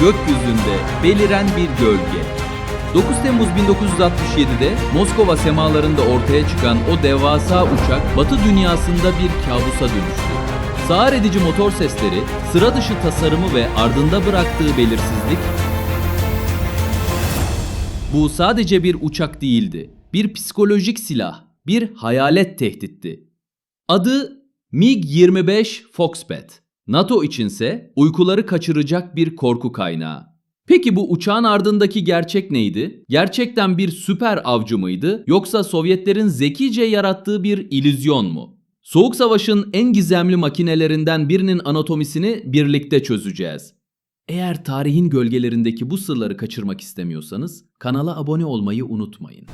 gökyüzünde beliren bir gölge. 9 Temmuz 1967'de Moskova semalarında ortaya çıkan o devasa uçak Batı dünyasında bir kabusa dönüştü. Sağır edici motor sesleri, sıra dışı tasarımı ve ardında bıraktığı belirsizlik bu sadece bir uçak değildi. Bir psikolojik silah, bir hayalet tehditti. Adı MiG-25 Foxbat. NATO içinse uykuları kaçıracak bir korku kaynağı. Peki bu uçağın ardındaki gerçek neydi? Gerçekten bir süper avcı mıydı yoksa Sovyetlerin zekice yarattığı bir illüzyon mu? Soğuk Savaş'ın en gizemli makinelerinden birinin anatomisini birlikte çözeceğiz. Eğer tarihin gölgelerindeki bu sırları kaçırmak istemiyorsanız kanala abone olmayı unutmayın.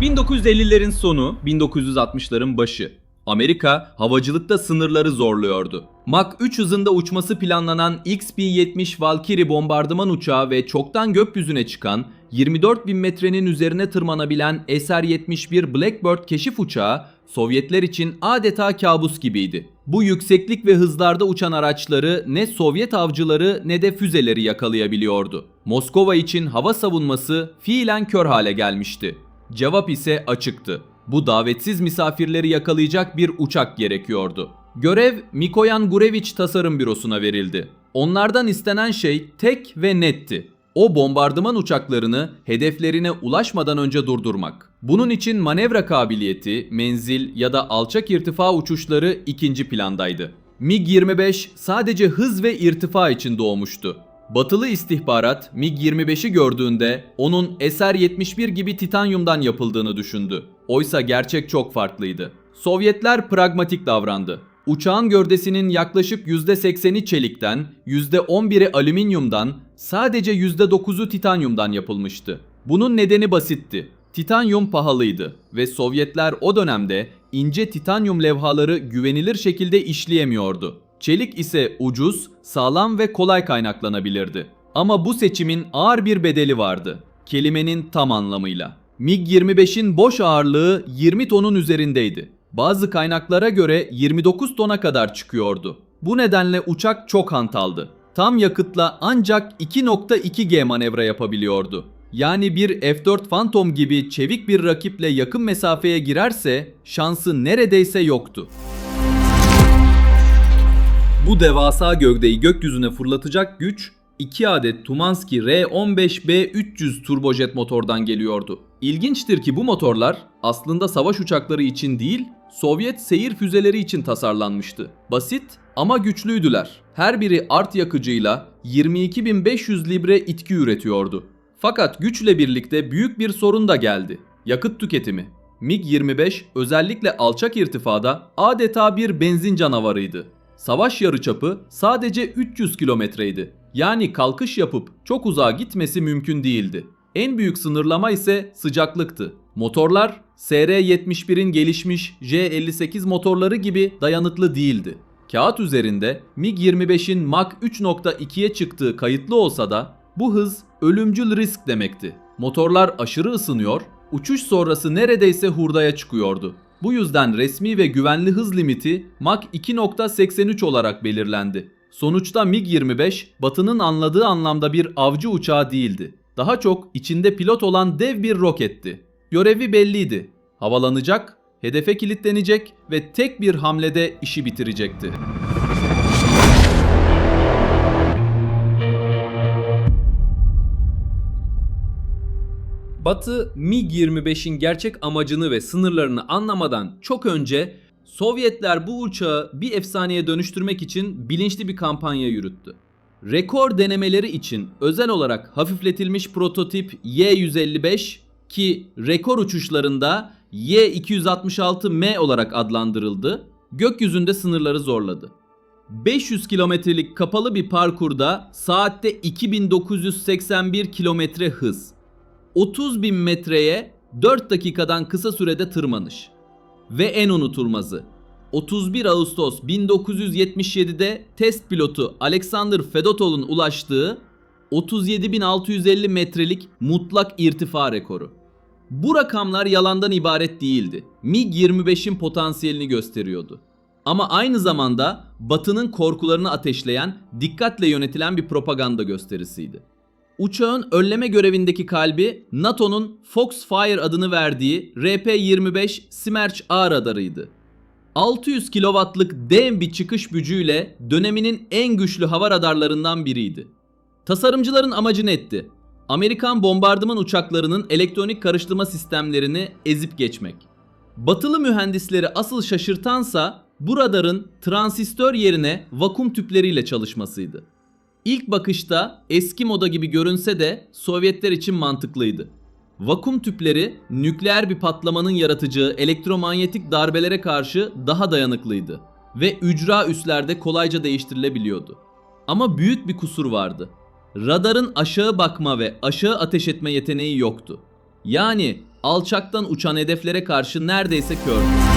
...1950'lerin sonu, 1960'ların başı. Amerika havacılıkta sınırları zorluyordu. Mach 3 hızında uçması planlanan XB-70 Valkyrie bombardıman uçağı ve çoktan gökyüzüne çıkan 24 bin metrenin üzerine tırmanabilen SR-71 Blackbird keşif uçağı Sovyetler için adeta kabus gibiydi. Bu yükseklik ve hızlarda uçan araçları ne Sovyet avcıları ne de füzeleri yakalayabiliyordu. Moskova için hava savunması fiilen kör hale gelmişti. Cevap ise açıktı. Bu davetsiz misafirleri yakalayacak bir uçak gerekiyordu. Görev Mikoyan Gurevich Tasarım Bürosu'na verildi. Onlardan istenen şey tek ve netti. O bombardıman uçaklarını hedeflerine ulaşmadan önce durdurmak. Bunun için manevra kabiliyeti, menzil ya da alçak irtifa uçuşları ikinci plandaydı. MiG-25 sadece hız ve irtifa için doğmuştu. Batılı istihbarat MiG-25'i gördüğünde onun SR-71 gibi titanyumdan yapıldığını düşündü. Oysa gerçek çok farklıydı. Sovyetler pragmatik davrandı. Uçağın gövdesinin yaklaşık %80'i çelikten, %11'i alüminyumdan, sadece %9'u titanyumdan yapılmıştı. Bunun nedeni basitti. Titanyum pahalıydı ve Sovyetler o dönemde ince titanyum levhaları güvenilir şekilde işleyemiyordu. Çelik ise ucuz, sağlam ve kolay kaynaklanabilirdi. Ama bu seçimin ağır bir bedeli vardı. Kelimenin tam anlamıyla. MiG-25'in boş ağırlığı 20 tonun üzerindeydi. Bazı kaynaklara göre 29 tona kadar çıkıyordu. Bu nedenle uçak çok hantaldı. Tam yakıtla ancak 2.2G manevra yapabiliyordu. Yani bir F-4 Phantom gibi çevik bir rakiple yakın mesafeye girerse şansı neredeyse yoktu. Bu devasa gövdeyi gökyüzüne fırlatacak güç 2 adet Tumanski R-15B300 turbojet motordan geliyordu. İlginçtir ki bu motorlar aslında savaş uçakları için değil, Sovyet seyir füzeleri için tasarlanmıştı. Basit ama güçlüydüler. Her biri art yakıcıyla 22.500 libre itki üretiyordu. Fakat güçle birlikte büyük bir sorun da geldi. Yakıt tüketimi. MiG-25 özellikle alçak irtifada adeta bir benzin canavarıydı. Savaş yarıçapı sadece 300 kilometreydi. Yani kalkış yapıp çok uzağa gitmesi mümkün değildi. En büyük sınırlama ise sıcaklıktı. Motorlar SR-71'in gelişmiş J-58 motorları gibi dayanıklı değildi. Kağıt üzerinde MiG-25'in Mach 3.2'ye çıktığı kayıtlı olsa da bu hız ölümcül risk demekti. Motorlar aşırı ısınıyor, uçuş sonrası neredeyse hurdaya çıkıyordu. Bu yüzden resmi ve güvenli hız limiti Mach 2.83 olarak belirlendi. Sonuçta MiG-25 Batı'nın anladığı anlamda bir avcı uçağı değildi. Daha çok içinde pilot olan dev bir roketti. Görevi belliydi. Havalanacak, hedefe kilitlenecek ve tek bir hamlede işi bitirecekti. Batı MiG-25'in gerçek amacını ve sınırlarını anlamadan çok önce Sovyetler bu uçağı bir efsaneye dönüştürmek için bilinçli bir kampanya yürüttü. Rekor denemeleri için özel olarak hafifletilmiş prototip Y-155 ki rekor uçuşlarında Y-266M olarak adlandırıldı, gökyüzünde sınırları zorladı. 500 kilometrelik kapalı bir parkurda saatte 2981 kilometre hız. 30 bin metreye 4 dakikadan kısa sürede tırmanış. Ve en unutulmazı 31 Ağustos 1977'de test pilotu Alexander Fedotov'un ulaştığı 37.650 metrelik mutlak irtifa rekoru. Bu rakamlar yalandan ibaret değildi. MiG-25'in potansiyelini gösteriyordu. Ama aynı zamanda Batı'nın korkularını ateşleyen, dikkatle yönetilen bir propaganda gösterisiydi. Uçağın önleme görevindeki kalbi NATO'nun Foxfire adını verdiği RP-25 Smerch A radarıydı. 600 kW'lık dev bir çıkış gücüyle döneminin en güçlü hava radarlarından biriydi. Tasarımcıların amacı netti. Amerikan bombardıman uçaklarının elektronik karıştırma sistemlerini ezip geçmek. Batılı mühendisleri asıl şaşırtansa bu radarın transistör yerine vakum tüpleriyle çalışmasıydı. İlk bakışta eski moda gibi görünse de Sovyetler için mantıklıydı. Vakum tüpleri nükleer bir patlamanın yaratacağı elektromanyetik darbelere karşı daha dayanıklıydı ve ücra üslerde kolayca değiştirilebiliyordu. Ama büyük bir kusur vardı. Radarın aşağı bakma ve aşağı ateş etme yeteneği yoktu. Yani alçaktan uçan hedeflere karşı neredeyse kördü.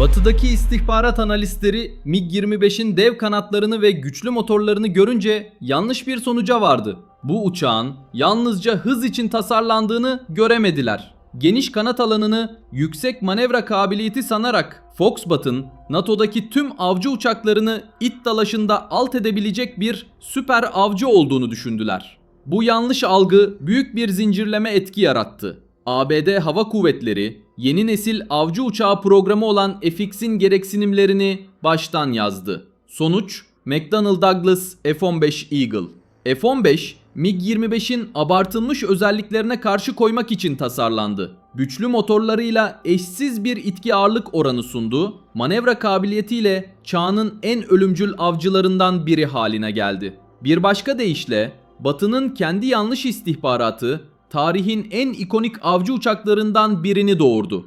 Batıdaki istihbarat analistleri MiG-25'in dev kanatlarını ve güçlü motorlarını görünce yanlış bir sonuca vardı. Bu uçağın yalnızca hız için tasarlandığını göremediler. Geniş kanat alanını yüksek manevra kabiliyeti sanarak Foxbat'ın NATO'daki tüm avcı uçaklarını it dalaşında alt edebilecek bir süper avcı olduğunu düşündüler. Bu yanlış algı büyük bir zincirleme etki yarattı. ABD Hava Kuvvetleri yeni nesil avcı uçağı programı olan FX'in gereksinimlerini baştan yazdı. Sonuç McDonnell Douglas F-15 Eagle. F-15 MiG-25'in abartılmış özelliklerine karşı koymak için tasarlandı. Güçlü motorlarıyla eşsiz bir itki ağırlık oranı sundu, manevra kabiliyetiyle çağının en ölümcül avcılarından biri haline geldi. Bir başka deyişle Batı'nın kendi yanlış istihbaratı tarihin en ikonik avcı uçaklarından birini doğurdu.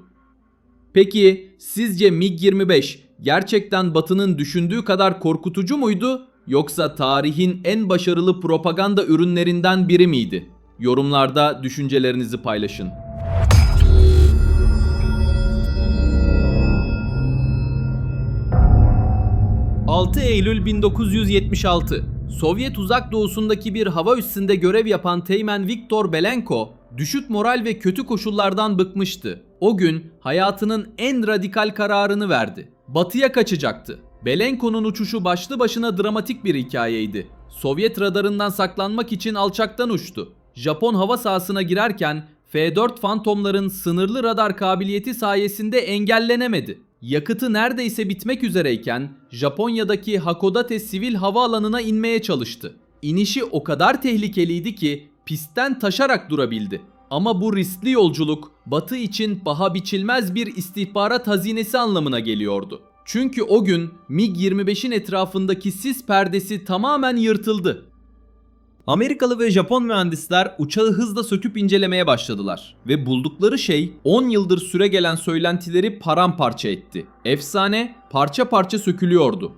Peki sizce MiG-25 gerçekten Batı'nın düşündüğü kadar korkutucu muydu yoksa tarihin en başarılı propaganda ürünlerinden biri miydi? Yorumlarda düşüncelerinizi paylaşın. ...6 Eylül 1976... Sovyet uzak doğusundaki bir hava üssünde görev yapan Teğmen Viktor Belenko... ...düşük moral ve kötü koşullardan bıkmıştı. O gün hayatının en radikal kararını verdi. Batıya kaçacaktı. Belenko'nun uçuşu başlı başına dramatik bir hikayeydi. Sovyet radarından saklanmak için alçaktan uçtu. Japon hava sahasına girerken F-4 Phantom'ların sınırlı radar kabiliyeti sayesinde engellenemedi. Yakıtı neredeyse bitmek üzereyken Japonya'daki Hakodate sivil havaalanına inmeye çalıştı. İnişi o kadar tehlikeliydi ki pistten taşarak durabildi. Ama bu riskli yolculuk Batı için paha biçilmez bir istihbarat hazinesi anlamına geliyordu. Çünkü o gün MiG-25'in etrafındaki sis perdesi tamamen yırtıldı. Amerikalı ve Japon mühendisler uçağı hızla söküp incelemeye başladılar ve buldukları şey 10 yıldır süre gelen söylentileri paramparça etti. Efsane parça parça sökülüyordu.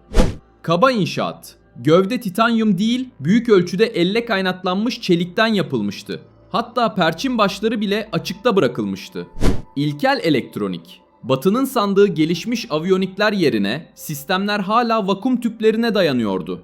Kaba inşaat. Gövde titanyum değil, büyük ölçüde elle kaynatlanmış çelikten yapılmıştı. Hatta perçin başları bile açıkta bırakılmıştı. İlkel elektronik. Batı'nın sandığı gelişmiş aviyonikler yerine sistemler hala vakum tüplerine dayanıyordu.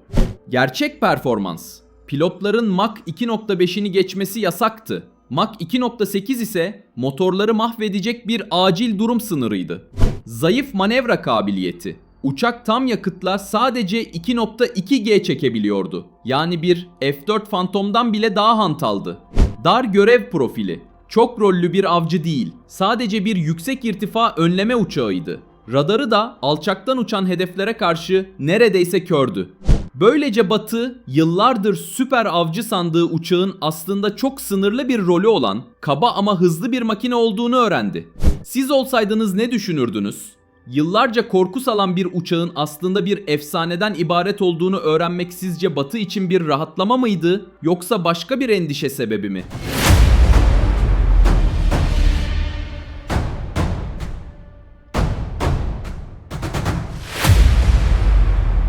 Gerçek performans. Pilotların Mach 2.5'ini geçmesi yasaktı. Mach 2.8 ise motorları mahvedecek bir acil durum sınırıydı. Zayıf manevra kabiliyeti. Uçak tam yakıtla sadece 2.2G çekebiliyordu. Yani bir F4 Phantom'dan bile daha hantaldı. Dar görev profili. Çok rollü bir avcı değil. Sadece bir yüksek irtifa önleme uçağıydı. Radarı da alçaktan uçan hedeflere karşı neredeyse kördü. Böylece Batı yıllardır süper avcı sandığı uçağın aslında çok sınırlı bir rolü olan kaba ama hızlı bir makine olduğunu öğrendi. Siz olsaydınız ne düşünürdünüz? Yıllarca korku salan bir uçağın aslında bir efsaneden ibaret olduğunu öğrenmek sizce Batı için bir rahatlama mıydı yoksa başka bir endişe sebebi mi?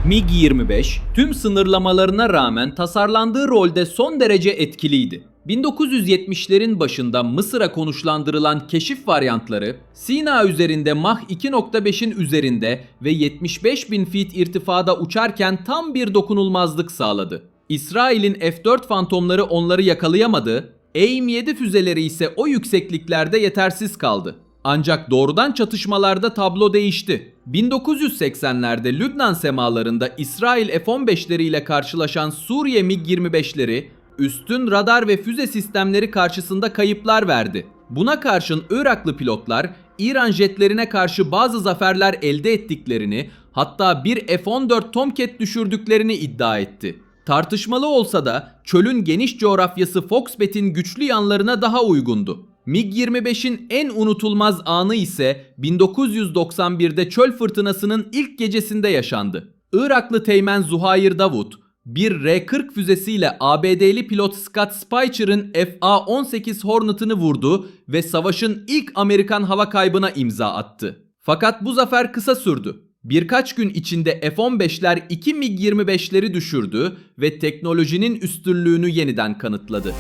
MiG-25 tüm sınırlamalarına rağmen tasarlandığı rolde son derece etkiliydi. 1970'lerin başında Mısır'a konuşlandırılan keşif varyantları Sina üzerinde Mach 2.5'in üzerinde ve 75 bin feet irtifada uçarken tam bir dokunulmazlık sağladı. İsrail'in F-4 fantomları onları yakalayamadı AIM-7 füzeleri ise o yüksekliklerde yetersiz kaldı. Ancak doğrudan çatışmalarda tablo değişti. 1980'lerde Lübnan semalarında İsrail F-15'leri ile karşılaşan Suriye MiG-25'leri üstün radar ve füze sistemleri karşısında kayıplar verdi. Buna karşın Iraklı pilotlar İran jetlerine karşı bazı zaferler elde ettiklerini hatta bir F-14 Tomcat düşürdüklerini iddia etti. Tartışmalı olsa da çölün geniş coğrafyası Foxbet'in güçlü yanlarına daha uygundu. MiG-25'in en unutulmaz anı ise 1991'de çöl fırtınasının ilk gecesinde yaşandı. Iraklı teğmen Zuhair Davut, bir R-40 füzesiyle ABD'li pilot Scott Speicher'ın FA-18 Hornet'ını vurdu ve savaşın ilk Amerikan hava kaybına imza attı. Fakat bu zafer kısa sürdü. Birkaç gün içinde F-15'ler 2 MiG-25'leri düşürdü ve teknolojinin üstünlüğünü yeniden kanıtladı.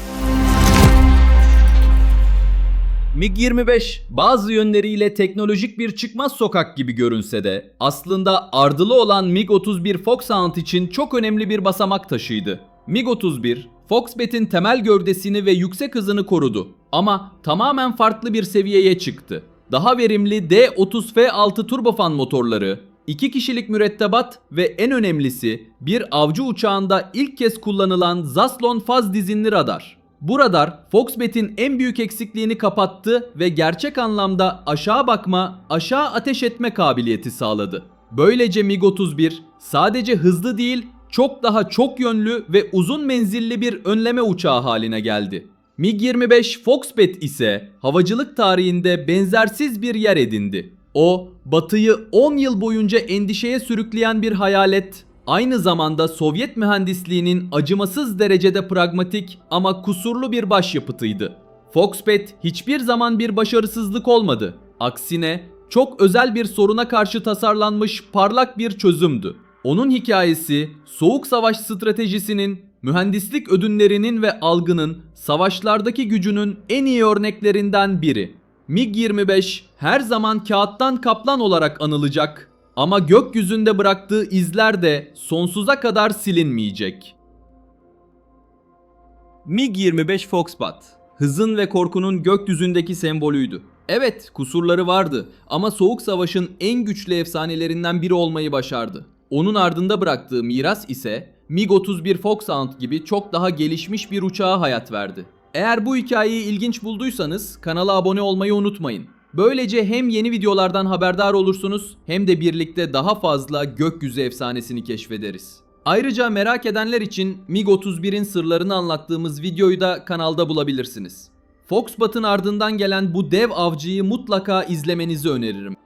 MiG-25 bazı yönleriyle teknolojik bir çıkmaz sokak gibi görünse de aslında ardılı olan MiG-31 Foxhound için çok önemli bir basamak taşıydı. MiG-31 Foxbet'in temel gövdesini ve yüksek hızını korudu ama tamamen farklı bir seviyeye çıktı. Daha verimli D-30F6 turbofan motorları, 2 kişilik mürettebat ve en önemlisi bir avcı uçağında ilk kez kullanılan Zaslon faz dizinli radar. Bu radar Foxbet'in en büyük eksikliğini kapattı ve gerçek anlamda aşağı bakma, aşağı ateş etme kabiliyeti sağladı. Böylece MiG-31 sadece hızlı değil, çok daha çok yönlü ve uzun menzilli bir önleme uçağı haline geldi. MiG-25 Foxbet ise havacılık tarihinde benzersiz bir yer edindi. O, Batı'yı 10 yıl boyunca endişeye sürükleyen bir hayalet, aynı zamanda Sovyet mühendisliğinin acımasız derecede pragmatik ama kusurlu bir başyapıtıydı. Foxbet hiçbir zaman bir başarısızlık olmadı. Aksine çok özel bir soruna karşı tasarlanmış parlak bir çözümdü. Onun hikayesi Soğuk Savaş stratejisinin, mühendislik ödünlerinin ve algının savaşlardaki gücünün en iyi örneklerinden biri. MiG-25 her zaman kağıttan kaplan olarak anılacak ama gökyüzünde bıraktığı izler de sonsuza kadar silinmeyecek. MiG-25 Foxbat hızın ve korkunun gökyüzündeki sembolüydü. Evet, kusurları vardı ama Soğuk Savaş'ın en güçlü efsanelerinden biri olmayı başardı. Onun ardında bıraktığı miras ise MiG-31 Foxhound gibi çok daha gelişmiş bir uçağa hayat verdi. Eğer bu hikayeyi ilginç bulduysanız kanala abone olmayı unutmayın. Böylece hem yeni videolardan haberdar olursunuz hem de birlikte daha fazla gökyüzü efsanesini keşfederiz. Ayrıca merak edenler için MiG-31'in sırlarını anlattığımız videoyu da kanalda bulabilirsiniz. Foxbat'ın ardından gelen bu dev avcıyı mutlaka izlemenizi öneririm.